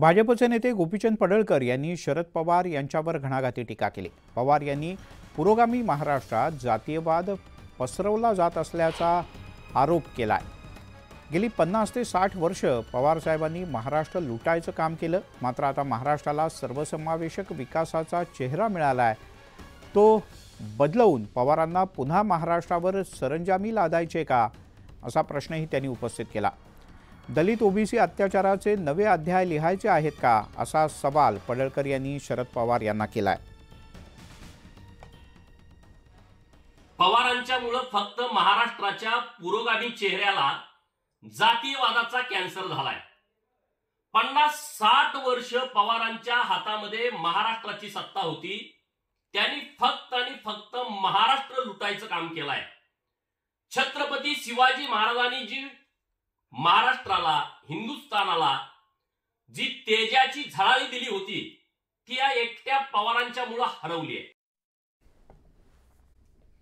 भाजपचे नेते गोपीचंद पडळकर यांनी शरद पवार यांच्यावर घणाघाती टीका केली. पवार यांनी पुरोगामी महाराष्ट्रात जातीयवाद पसरवला जात असल्याचा आरोप केलाय. गेली पन्नास ते साठ वर्ष पवारसाहेबांनी महाराष्ट्र लुटायचं काम केलं. मात्र आता महाराष्ट्राला सर्वसमावेशक विकासाचा चेहरा मिळाला आहे तो बदलवून पवारांना पुन्हा महाराष्ट्रावर सरंजामी लादायचे का? असा प्रश्नही त्यांनी उपस्थित केला. दलित ओबीसी अत्याचाराचे नवे अध्याय लिहायचे आहेत का? असा सवाल पडळकर यांनी शरद पवार यांना केलाय. पवारांच्यामुळं फक्त महाराष्ट्राच्या पुरोगामी चेहऱ्याला जातीयवादाचा कॅन्सर झालाय. पन्नास साठ वर्ष पवारांच्या हातामध्ये महाराष्ट्राची सत्ता होती. त्यांनी फक्त आणि फक्त महाराष्ट्र लुटायचं काम केलंय. छत्रपती शिवाजी महाराजांनी जी महाराष्ट्राला हिंदुस्थानाला जी तेजाची झळाळी दिली होती ती या एकट्या पवारांच्या मुळे हरवली आहे.